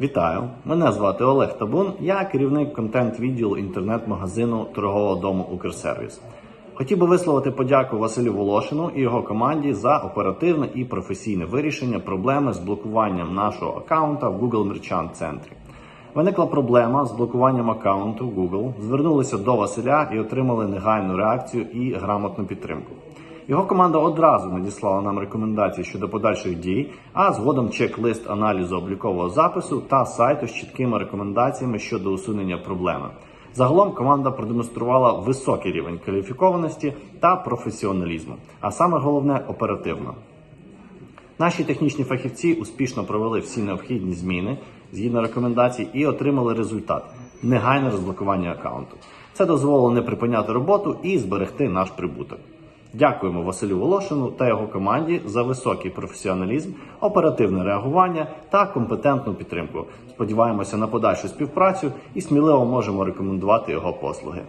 Вітаю! Мене звати Олег Табун. Я керівник контент-відділу інтернет-магазину торгового дому Укрсервіс. Хотів би висловити подяку Василю Волошину і його команді за оперативне і професійне вирішення проблеми з блокуванням нашого аккаунта в Google Merchant центрі. Виникла проблема з блокуванням аккаунту Google. Звернулися до Василя і отримали негайну реакцію і грамотну підтримку. Його команда одразу надіслала нам рекомендації щодо подальших дій, а згодом чек-лист аналізу облікового запису та сайту з чіткими рекомендаціями щодо усунення проблеми. Загалом команда продемонструвала високий рівень кваліфікованості та професіоналізму, а саме головне оперативно. Наші технічні фахівці успішно провели всі необхідні зміни згідно рекомендацій і отримали результат негайне розблокування аккаунту. Це дозволило не припиняти роботу і зберегти наш прибуток. Дякуємо Василю Волошину та його команді за високий професіоналізм, оперативне реагування та компетентну підтримку. Сподіваємося на подальшу співпрацю і сміливо можемо рекомендувати його послуги.